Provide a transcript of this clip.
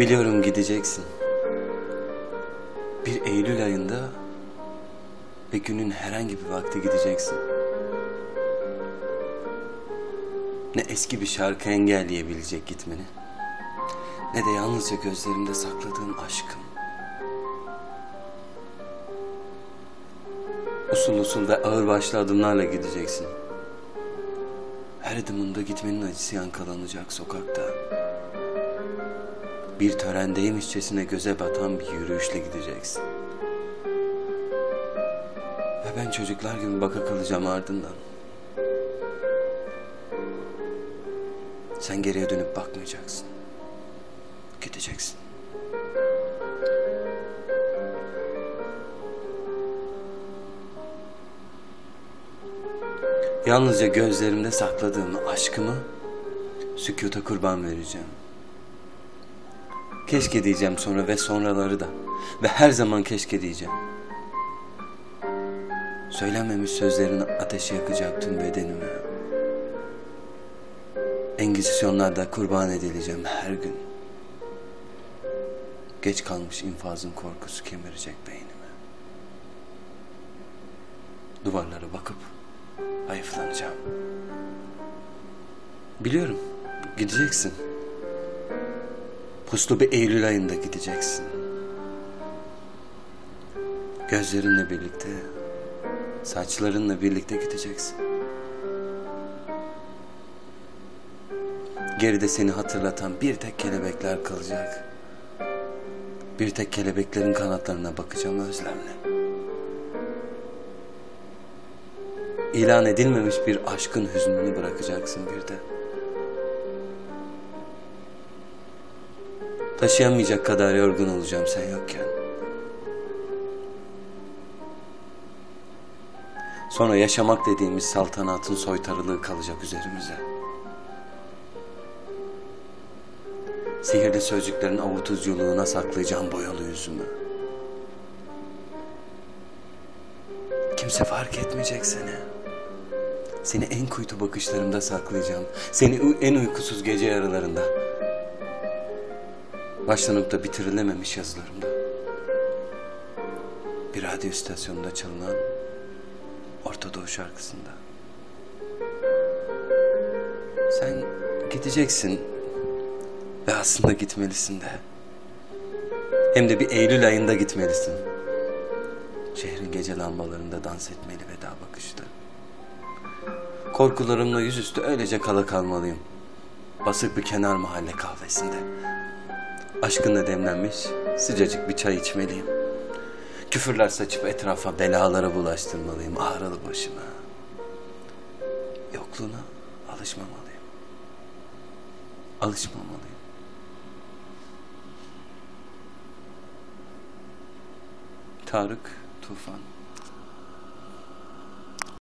Biliyorum gideceksin. Bir Eylül ayında ve günün herhangi bir vakti gideceksin. Ne eski bir şarkı engelleyebilecek gitmeni. Ne de yalnızca gözlerimde sakladığım aşkım. Usul usul ve ağırbaşlı adımlarla gideceksin. Her adımında gitmenin acısı yankılanacak sokakta. Bir törendeymişçesine göze batan bir yürüyüşle gideceksin. Ve ben çocuklar gibi baka kalacağım ardından. Sen geriye dönüp bakmayacaksın. Gideceksin. Yalnızca gözlerimde sakladığım aşkımı sükuta kurban vereceğim. Keşke diyeceğim sonra ve sonraları da. Ve her zaman keşke diyeceğim. Söylenmemiş sözlerin ateşi yakacak tüm bedenimi. Engizisyonlarda kurban edileceğim her gün. Geç kalmış infazın korkusu kemirecek beynimi. Duvarlara bakıp hayıflanacağım. Biliyorum, gideceksin. Puslu bir Eylül ayında gideceksin. Gözlerinle birlikte, saçlarınla birlikte gideceksin. Geride seni hatırlatan bir tek kelebekler kalacak. Bir tek kelebeklerin kanatlarına bakacağım özlemle. İlan edilmemiş bir aşkın hüznünü bırakacaksın bir de. Taşıyamayacak kadar yorgun olacağım sen yokken. Sonra yaşamak dediğimiz saltanatın soytarılığı kalacak üzerimize. Sihirli sözcüklerin avutuculuğuna saklayacağım boyalı yüzümü. Kimse fark etmeyecek seni. Seni en kuytu bakışlarımda saklayacağım. Seni en uykusuz gece yarılarında. Başlanıp da bitirilememiş yazılarımda. Bir radyo istasyonunda çalınan Orta Doğu şarkısında. Sen gideceksin ve aslında gitmelisin de. Hem de bir Eylül ayında gitmelisin. Şehrin gece lambalarında dans etmeli veda bakışta. Korkularımla yüzüstü öylece kala kalmalıyım. Basık bir kenar mahalle kahvesinde. Aşkınla demlenmiş sıcacık bir çay içmeliyim. Küfürler saçıp etrafa belalara bulaştırmalıyım ağrılı başıma. Yokluğuna alışmamalıyım. Alışmamalıyım. Tarık Tufan